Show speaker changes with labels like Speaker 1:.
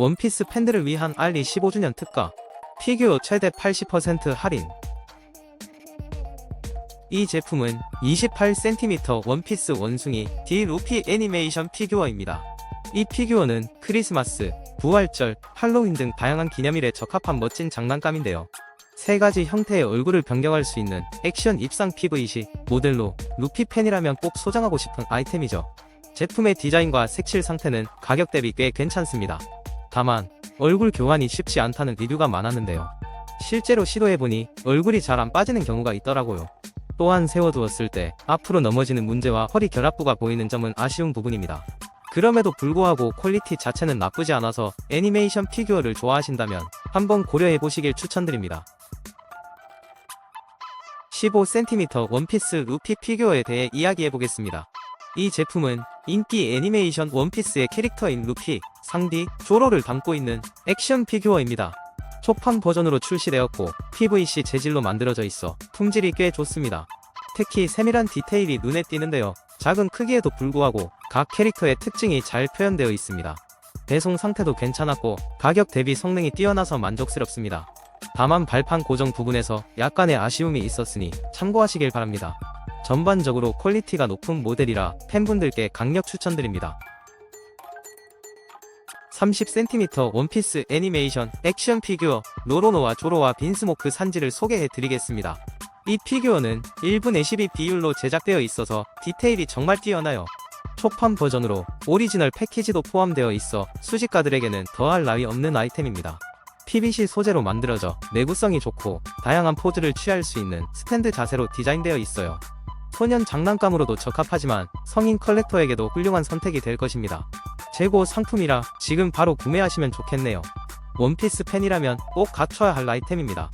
Speaker 1: 원피스 팬들을 위한 알리 15주년 특가. 피규어 최대 80% 할인. 이 제품은 28cm 원피스 원숭이 디 루피 애니메이션 피규어입니다. 이 피규어는 크리스마스, 부활절, 할로윈 등 다양한 기념일에 적합한 멋진 장난감인데요. 세 가지 형태의 얼굴을 변경할 수 있는 액션 입상 PVC 모델로 루피 팬이라면 꼭 소장하고 싶은 아이템이죠. 제품의 디자인과 색칠 상태는 가격 대비 꽤 괜찮습니다. 다만 얼굴 교환이 쉽지 않다는 리뷰가 많았는데요. 실제로 시도해보니 얼굴이 잘 안 빠지는 경우가 있더라고요. 또한 세워두었을 때 앞으로 넘어지는 문제와 허리 결합부가 보이는 점은 아쉬운 부분입니다. 그럼에도 불구하고 퀄리티 자체는 나쁘지 않아서 애니메이션 피규어를 좋아하신다면 한번 고려해보시길 추천드립니다. 15cm 원피스 루피 피규어에 대해 이야기해보겠습니다. 이 제품은 인기 애니메이션 원피스의 캐릭터인 루피, 상디, 조로를 담고 있는 액션 피규어입니다. 초판 버전으로 출시되었고 PVC 재질로 만들어져 있어 품질이 꽤 좋습니다. 특히 세밀한 디테일이 눈에 띄는데요. 작은 크기에도 불구하고 각 캐릭터의 특징이 잘 표현되어 있습니다. 배송 상태도 괜찮았고 가격 대비 성능이 뛰어나서 만족스럽습니다. 다만 발판 고정 부분에서 약간의 아쉬움이 있었으니 참고하시길 바랍니다. 전반적으로 퀄리티가 높은 모델이라 팬분들께 강력 추천드립니다. 30cm 원피스 애니메이션 액션 피규어 로로노와 조로와 빈스모크 산지를 소개해 드리겠습니다. 이 피규어는 1분의 12 비율로 제작되어 있어서 디테일이 정말 뛰어나요. 초판 버전으로 오리지널 패키지도 포함되어 있어 수집가들에게는 더할 나위 없는 아이템입니다. PVC 소재로 만들어져 내구성이 좋고 다양한 포즈를 취할 수 있는 스탠드 자세로 디자인되어 있어요. 소년 장난감으로도 적합하지만 성인 컬렉터에게도 훌륭한 선택이 될 것입니다. 재고 상품이라 지금 바로 구매하시면 좋겠네요. 원피스 팬이라면 꼭 갖춰야 할 아이템입니다.